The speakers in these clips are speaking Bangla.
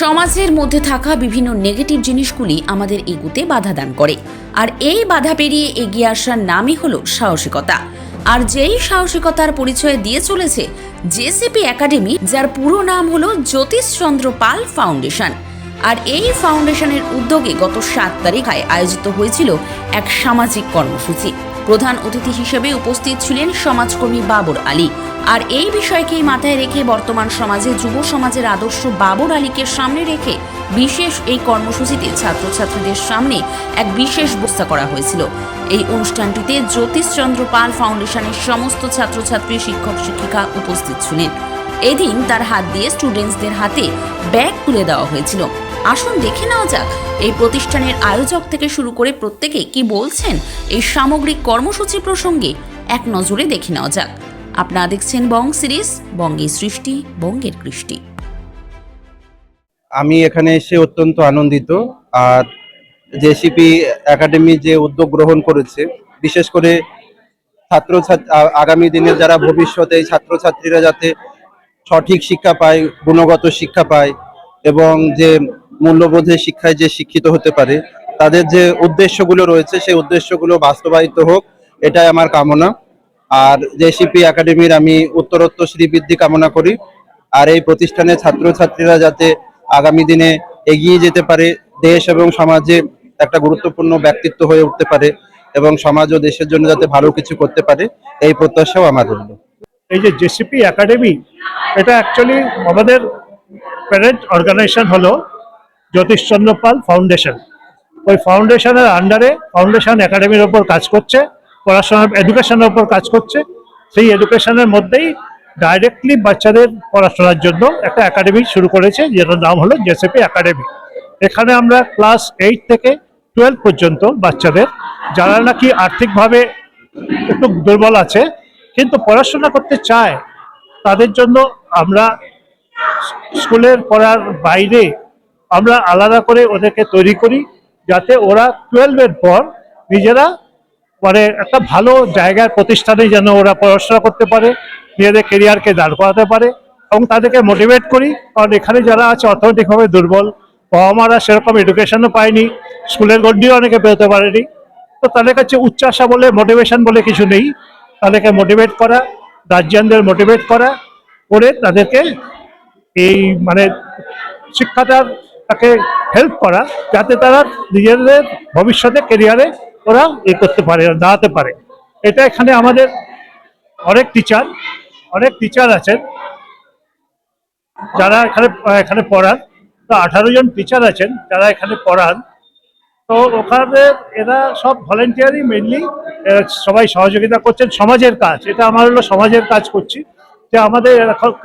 সমাজের মধ্যে থাকা বিভিন্ন নেগেটিভ জিনিসগুলি আমাদের এগুতে বাধা দান করে। আর এই বাধা পেরিয়ে এগিয়ে আসার নামই হলো সাহসিকতা। আর যেই সাহসিকতার পরিচয় দিয়ে চলেছে জেসিপি একাডেমি যার পুরো নাম হলো জ্যোতিষচন্দ্র পাল ফাউন্ডেশন। আর এই ফাউন্ডেশনের উদ্যোগে গত সাত তারিখায় আয়োজিত হয়েছিল এক সামাজিক কর্মসূচি। প্রধান অতিথি হিসেবে উপস্থিত ছিলেন সমাজকর্মী বাবর আলী। আর এই বিষয়কেই মাথায় রেখে বর্তমান সমাজে যুব সমাজের আদর্শ বাবর আলীকে সামনে রেখে বিশেষ এই কর্মসূচিতে ছাত্রছাত্রীদের সামনে এক বিশেষ ব্যবস্থা করা হয়েছিল। এই অনুষ্ঠানটিতে জ্যোতিষচন্দ্র পাল ফাউন্ডেশনের সমস্ত ছাত্রছাত্রী, শিক্ষক, শিক্ষিকা উপস্থিত ছিলেন। এদিন তার হাত দিয়ে স্টুডেন্টসদের হাতে ব্যাগ তুলে দেওয়া হয়েছিল। আসুন দেখে নেওয়া যাক। এই প্রতিষ্ঠানের আয়োজক থেকে শুরু করে প্রত্যেকে কি বলছেন? এই সামগ্রিক কর্মসূচি প্রসঙ্গে এক নজরে দেখে নেওয়া যাক। আপনারা দেখছেন বং সিরিজ, বঙ্গের সৃষ্টি, বঙ্গের কৃষ্টি। আমি এখানে এসে অত্যন্ত আনন্দিত। আর জেসিপি একাডেমি যে উদ্যোগ গ্রহণ করেছে, বিশেষ করে ছাত্র আগামী দিনে যারা ভবিষ্যতে ছাত্রছাত্রীরা যাতে সঠিক শিক্ষা পায়, গুণগত শিক্ষা পায় এবং যে মূল্যবোধের শিক্ষায় যে শিক্ষিত হতে পারে, তাদের যে উদ্দেশ্যগুলো রয়েছে, সেই উদ্দেশ্যগুলো বাস্তবায়িত হোক, এটাই আমার কামনা। আর জেসিপি একাডেমির আমি উত্তরোত্তর শ্রীবৃদ্ধি কামনা করি। আর এই প্রতিষ্ঠানের ছাত্রছাত্রীরা যাতে আগামী দিনে এগিয়ে যেতে পারে, দেশ এবং সমাজে একটা গুরুত্বপূর্ণ ব্যক্তিত্ব হয়ে উঠতে পারে এবং সমাজ ও দেশের জন্য যাতে ভালো কিছু করতে পারে, এই প্রত্যাশাও আমার রইল। এই যে জেসিপি একাডেমি, এটা অ্যাকচুয়ালি আমাদের প্যারেন্ট অর্গানাইজেশন হলো। জ্যোতিষচন্দ্র পাল ফাউন্ডেশন ওই ফাউন্ডেশনের আন্ডারে ফাউন্ডেশন একাডেমির ওপর কাজ করছে পড়াশোনার এডুকেশনের ওপর কাজ করছে। সেই এডুকেশনের মধ্যেই ডাইরেক্টলি বাচ্চাদের পড়াশোনার জন্য একটা একাডেমি শুরু করেছে, যেটার নাম হলো জেসিপি একাডেমি এখানে আমরা ক্লাস এইট থেকে টুয়েলভ পর্যন্ত বাচ্চাদের, যারা নাকি আর্থিকভাবে একটু দুর্বল আছে, কিন্তু পড়াশোনা করতে চায়, তাদের জন্য আমরা স্কুলের পড়ার বাইরে আমরা আলাদা করে ওদেরকে তৈরি করি যাতে ওরা টুয়েলভের পর নিজেরা মানে একটা ভালো জায়গার প্রতিষ্ঠানে যেন ওরা পড়াশোনা করতে পারে, নিজেদের কেরিয়ারকে দাঁড় করাতে পারে এবং তাদেরকে মোটিভেট করি। কারণ এখানে যারা আছে অর্থনৈতিকভাবে দুর্বল বাবা মারা সেরকম এডুকেশনও পায়নি স্কুলের গণ্ডিও অনেকে পেতে পারেনি। তো তাদের কাছে উচ্চাসা বলে মোটিভেশন বলে কিছু নেই। তাদেরকে মোটিভেট করা গার্জিয়ানদের মোটিভেট করা, করে তাদেরকে এই মানে শিক্ষাটার তাকে হেল্প করা যাতে তারা নিজেদের ভবিষ্যতে কেরিয়ারে ওরা এ করতে পারে দাঁড়াতে পারে। এটা এখানে আমাদের অনেক টিচার অনেক টিচার আছেন। যারা এখানে এখানে পড়ান, তো আঠারো জন টিচার আছেন যারা এখানে পড়ান। তো ওখানে এরা সব ভলেন্টিয়ারই মেনলি সবাই সহযোগিতা করছেন সমাজের কাজ। এটা আমার হলো সমাজের কাজ করছি। যে আমাদের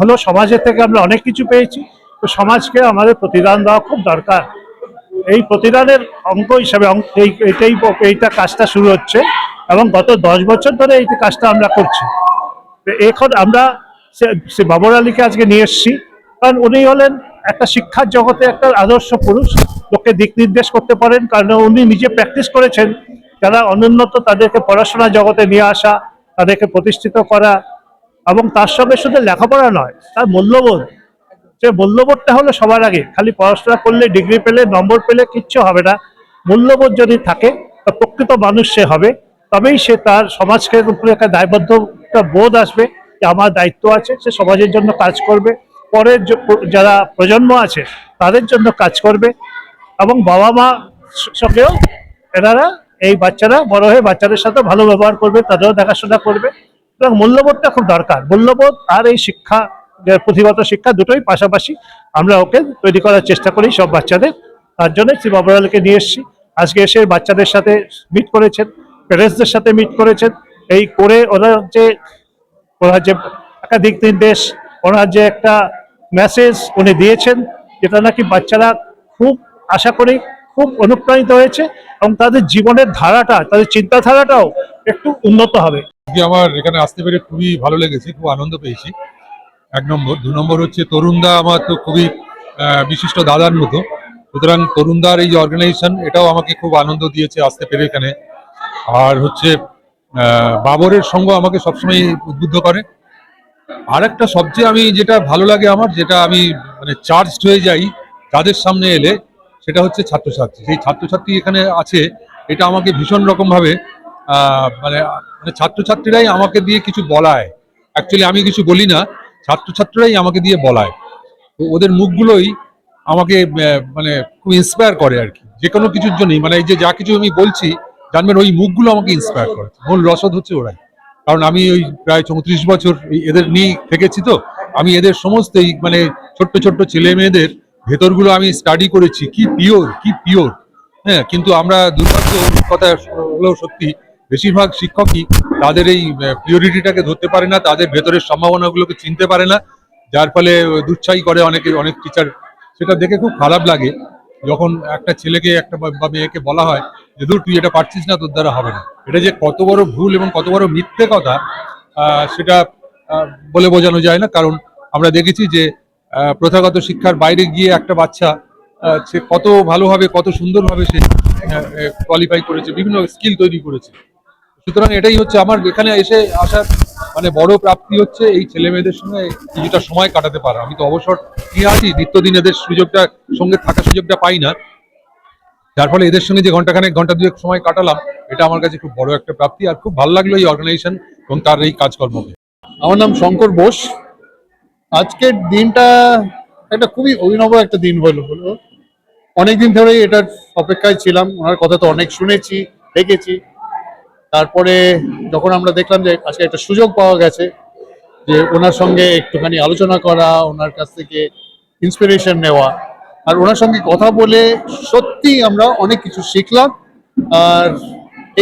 হলো সমাজের থেকে আমরা অনেক কিছু পেয়েছি। তো সমাজকে আমাদের প্রতিদান দেওয়া খুব দরকার। এই প্রতিদানের অঙ্ক হিসাবে এই এটাই এইটা কাজটা শুরু হচ্ছে এবং গত দশ বছর ধরে এই কাজটা আমরা করছি। এখন আমরা সে- বাবর আলীকে আজকে নিয়ে এসেছি। কারণ উনি হলেন একটা শিক্ষার জগতে একটা আদর্শ পুরুষ। লোককে দিক নির্দেশ করতে পারেন, কারণ উনি নিজে প্র্যাকটিস করেছেন যারা অনুন্নত তাদেরকে পড়াশোনা জগতে নিয়ে আসা, তাদেরকে প্রতিষ্ঠিত করা এবং তার সঙ্গে শুধু লেখাপড়া নয়, তার মূল্যবোধ। মূল্যবোধটা হলো সবার আগে। খালি পড়াশোনা করলে ডিগ্রি পেলে, নম্বর পেলে কিচ্ছু হবে না। মূল্যবোধ যদি থাকে, তা প্রকৃত মানুষ সে হবে। তবেই সে তার সমাজকে উপরে একটা দায়বদ্ধ বোধ আসবে যে আমার দায়িত্ব আছে, সে সমাজের জন্য কাজ করবে। পরের যারা প্রজন্ম আছে, তাদের জন্য কাজ করবে। এবং বাবা মা সঙ্গেও এনারা, এই বাচ্চারা, বড় হয়ে বাচ্চাদের সাথে ভালো ব্যবহার করবে, তাদেরও দেখাশোনা করবে। এবং মূল্যবোধটা খুব দরকার। মূল্যবোধ আর এই শিক্ষা পুঁথিগত শিক্ষা দুটোই পাশাপাশি আমরা ওকে তৈরি করার চেষ্টা করি সব বাচ্চাদের। তার জন্য শ্রী বাবুরালকে নিয়ে এসেছি। আজকে এসে বাচ্চাদের সাথে মিট করেছেন প্যারেন্টসদের সাথে মিট করেছেন। এই করে ওনার যে ওনার যে একটা দিক নির্দেশ, ওনার যে একটা মেসেজ উনি দিয়েছেন, যেটা নাকি বাচ্চারা খুব আশা করি খুব অনুপ্রাণিত হয়েছে এবং তাদের জীবনের ধারাটা, তাদের চিন্তাধারাটাও একটু উন্নত হবে। আমার এখানে আসতে পেরে খুবই ভালো লেগেছে, খুব আনন্দ পেয়েছি। এক নম্বর। দু নম্বর হচ্ছে তরুণদা আমার তো খুবই বিশিষ্ট দাদার মতো। সুতরাং তরুণদার এই যে অর্গানাইজেশন এটাও আমাকে খুব আনন্দ দিয়েছে আসতে পেরে এখানে। আর হচ্ছে বাবরের সঙ্গ আমাকে সবসময় উদ্বুদ্ধ করে। আর একটা সবচেয়ে আমি যেটা ভালো লাগে আমার, যেটা আমি মানে চার্জড হয়ে যাই তাদের সামনে এলে, সেটা হচ্ছে ছাত্রছাত্রী। সেই ছাত্রছাত্রী এখানে আছে, এটা আমাকে ভীষণ রকমভাবে মানে মানে ছাত্রছাত্রীরাই আমাকে দিয়ে কিছু বলায়। অ্যাকচুয়ালি আমি কিছু বলি না ছাত্রছাত্রীরাই আমাকে দিয়ে বলায়। তো ওদের মুখগুলোই আমাকে মানে খুব ইন্সপায়ার করে আর কি। যে কোনো কিছুর জন্যই। মানে এই যে যা কিছু আমি বলছি, জানবেন, ওই মুখগুলো আমাকে ইন্সপায়ার করে। মূল রসদ হচ্ছে ওরাই। কারণ আমি ওই প্রায় চৌত্রিশ বছর এদের নিয়ে থেকেছি তো। আমি এদের সমস্তই মানে ছোট্ট ছোট্ট ছেলে মেয়েদের ভেতরগুলো আমি স্টাডি করেছি। কি পিওর কি পিওর হ্যাঁ কিন্তু আমরা দুর্ভাগ্য কথা হলেও সত্যি বেশিরভাগ শিক্ষকই তাদের এই পিওরিটিটাকে ধরতে পারে না, তাদের ভেতরের সম্ভাবনাগুলোকে চিনতে পারে না, যার ফলে দুচ্ছাই করে অনেকে, অনেক টিচার সেটা দেখে খুব খারাপ লাগে যখন একটা ছেলেকে, একটা বা মেয়েকে বলা হয় যে দূর তুই এটা পারছিস না, তোর দ্বারা হবে না। এটা যে কত বড় ভুল এবং কত বড় মিথ্যে কথা সেটা বলে বোঝানো যায় না। কারণ আমরা দেখেছি যে প্রথাগত শিক্ষার বাইরে গিয়ে একটা বাচ্চা সে কত ভালোভাবে, কত সুন্দরভাবে সে কোয়ালিফাই করেছে, বিভিন্ন স্কিল তৈরি করেছে। সুতরাং এটাই হচ্ছে আমার, এখানে এসে আসার মানে বড় প্রাপ্তি হচ্ছে এই ছেলে মেয়েদের সঙ্গে কিছুটা সময় কাটাতে পারা। আমি তো অবসর নিয়ে আছি, নিত্যদিন এদের সুযোগটা, সঙ্গে থাকার সুযোগটা পাই না। যার ফলে এদের সঙ্গে যে ঘন্টাখানেক ঘণ্টা দুয়েক সময় কাটালাম, এটা আমার কাছে খুব বড় একটা প্রাপ্তি। আর খুব ভালো লাগল এই অর্গানাইজেশন এবং তার এই কাজকর্মকে। আমার নাম শঙ্কর বোস। আজকের দিনটা একটা খুবই অভিনব একটা দিন হলো হলো। অনেকদিন ধরেই এটার অপেক্ষায় ছিলাম। ওনার কথা তো অনেক শুনেছি, দেখেছি। তারপরে যখন আমরা দেখলাম যে আজকে একটা সুযোগ পাওয়া গেছে, যে ওনার সঙ্গে একটুখানি আলোচনা করা, ওনার কাছ থেকে ইন্সপিরেশন নেওয়া, আর ওনার সঙ্গে কথা বলে সত্যি আমরা অনেক কিছু শিখলাম, আর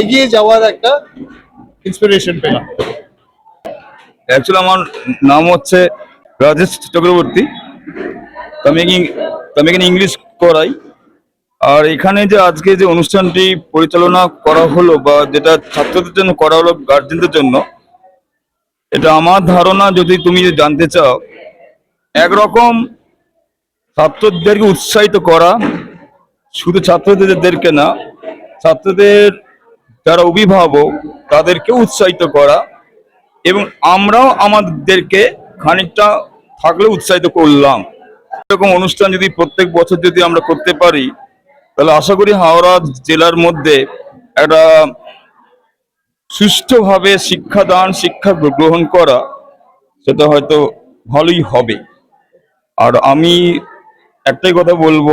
এগিয়ে যাওয়ার একটা ইন্সপিরেশন পেলাম। অ্যাকচুয়ালি আমার নাম হচ্ছে রাজেশ চক্রবর্তী। আমি এখানে ইংলিশ করাই। আর এখানে যে আজকে যে অনুষ্ঠানটি পরিচালনা করা হলো বা যেটা ছাত্রদের জন্য করা হলো গার্জেনদের জন্য, এটা আমার ধারণা যদি তুমি জানতে চাও, একরকম ছাত্রদেরকে উৎসাহিত করা শুধু ছাত্রদেরকে না, ছাত্রদের যারা অভিভাবক তাদেরকে উৎসাহিত করা এবং আমরাও আমাদেরকে খানিকটা থাকলে উৎসাহিত করলাম। এরকম অনুষ্ঠান যদি প্রত্যেক বছর যদি আমরা করতে পারি তাহলে আশা করি হাওড়া জেলার মধ্যে একটা সুষ্ঠুভাবে শিক্ষাদান, শিক্ষা গ্রহণ করা সেটা হয়তো ভালোই হবে। আর আমি একটাই কথা বলব,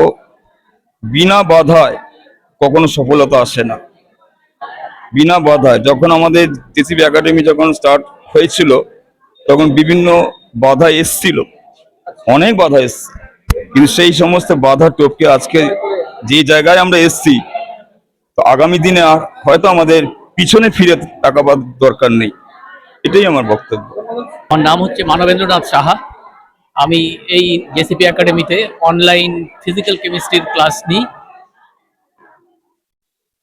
বিনা বাধায় কখনো সফলতা আসে না। বিনা বাধায় যখন আমাদের জেসিবি একাডেমি যখন স্টার্ট হয়েছিল, তখন বিভিন্ন বাধা এসছিল। অনেক বাধা এসছে। কিন্তু সেই সমস্ত বাধা টপকে আজকে যে জায়গায় আমরা এসছি, তো আগামী দিনে আর হয়তো আমাদের পিছনে ফিরে তাকাবার দরকার নেই। এটাই আমার বক্তব্য। আমার নাম হচ্ছে মানবেন্দ্রনাথ সাহা। আমি এই জেসিপি একাডেমিতে অনলাইন ফিজিক্যাল কেমিস্ট্রির ক্লাস নিই।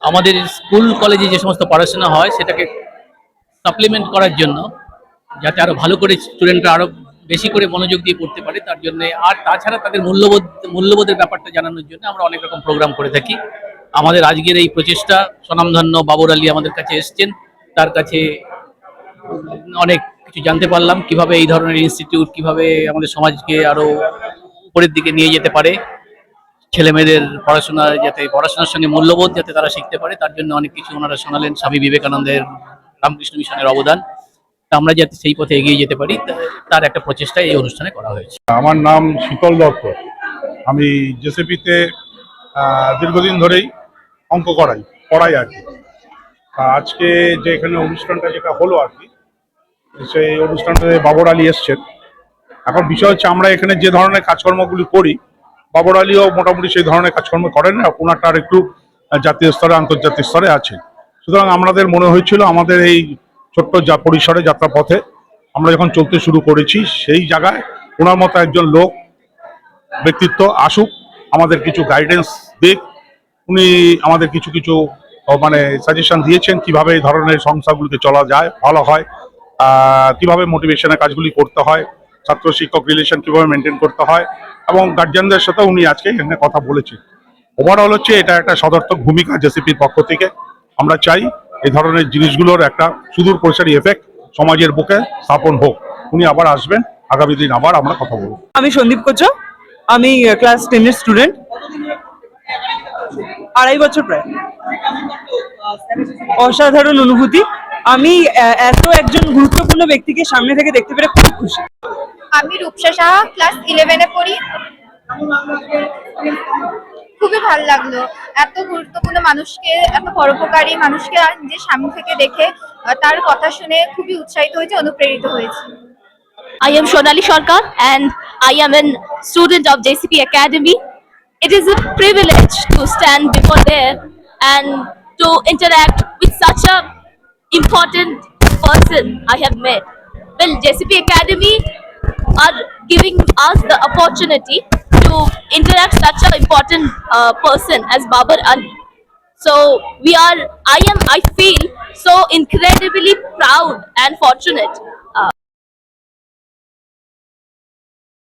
আমাদের স্কুল কলেজে যে সমস্ত পড়াশোনা হয়, সেটাকে সাপ্লিমেন্ট করার জন্য যাতে আরও ভালো করে স্টুডেন্টরা আরও বেশি করে মনোযোগ দিয়ে পড়তে পারে, তার জন্য আর তাছাড়া তাদের মূল্যবোধ, মূল্যবোধের ব্যাপারটা জানানোর জন্য আমরা অনেক রকম প্রোগ্রাম করে থাকি। আমাদের আজকের এই প্রচেষ্টা, স্বনামধন্য বাবর আলী আমাদের কাছে এসছেন। তার কাছে অনেক কিছু জানতে পারলাম, কীভাবে এই ধরনের ইনস্টিটিউট কীভাবে আমাদের সমাজকে আরও উপরের দিকে নিয়ে যেতে পারে। ছেলে মেয়েদের পড়াশোনা যাতে, পড়াশোনার সঙ্গে মূল্যবোধ যাতে তারা শিখতে পারে, তার জন্য অনেক কিছু ওনারা শোনালেন। স্বামী বিবেকানন্দের রামকৃষ্ণ মিশনের অবদান। আমরা যাতে সেই পথে এগিয়ে যেতে পারি তার একটা প্রচেষ্টা এই অনুষ্ঠানে করা হয়েছে। আমার নাম শীতল দত্ত। আমি জেসিপিতে দীর্ঘদিন ধরেই অঙ্ক করাই, পড়াই আর কি। আজকে যে এখানে অনুষ্ঠানটা যেটা হলো আর কি, সেই অনুষ্ঠানটাতে বাবর আলী এসছেন, এখন বিষয় হচ্ছে আমরা এখানে যে ধরনের কাজকর্মগুলি করি, বাবর আলীও মোটামুটি সেই ধরনের কাজকর্ম করেন ওনারটা আর একটু জাতীয় স্তরে, আন্তর্জাতিক স্তরে আছে সুতরাং আমাদের মনে হয়েছিল আমাদের এই ছোট্ট যা পরিসরে যাত্রাপথে আমরা যখন চলতে শুরু করেছি, সেই জায়গায় ওনার মতো একজন লোক ব্যক্তিত্ব আসুক, আমাদের কিছু গাইডেন্স দিক। উনি আমাদের কিছু কিছু মানে সাজেশন দিয়েছেন কীভাবে এই ধরনের সংস্থাগুলিতে চলা যায়, ভালো হয় কীভাবে মোটিভেশনের কাজগুলি করতে হয়, ছাত্র শিক্ষক রিলেশন কীভাবে মেনটেন করতে হয়, এবং গার্জিয়ানদের সাথে উনি আজকে এখানে কথা বলেছেন। ওভারঅল হচ্ছে এটা একটা সদর্থক ভূমিকা জেসিপির পক্ষ থেকে। আমরা চাই এই ধরনের জিনিসগুলোর একটা সুদূর পরিসরী এফেক্ট সমাজের বুকে স্থাপন হোক। উনি আবার আসবেন আগামী দিন আবার আমরা কথা বলব। আমি সন্দীপ কোচা আমি ক্লাস টেনের স্টুডেন্ট আড়াই বছর প্রায়। অসাধারণ অনুভূতি। আমি এত একজন গুরুত্বপূর্ণ ব্যক্তিকে সামনে থেকে দেখতে পেরে খুব খুশি। আমি রূপসা সাহা ক্লাস ইলেভেনে পড়ি। খুবই ভালো লাগল। এত গুরুত্বপূর্ণ মানুষকে, এত পরোপকারী মানুষকে আর নিজের স্বামী থেকে দেখে তার কথা শুনে খুবই উৎসাহিত হয়েছে, অনুপ্রেরিত হয়েছে। I am Sonali Sarkar and I am an student of JCP academy it is a privilege to stand before there and to interact with such a important person I have made well JCP academy are giving us the opportunity interact such an important uh, person as Babar Ali. So we are, I am, I feel so incredibly proud and fortunate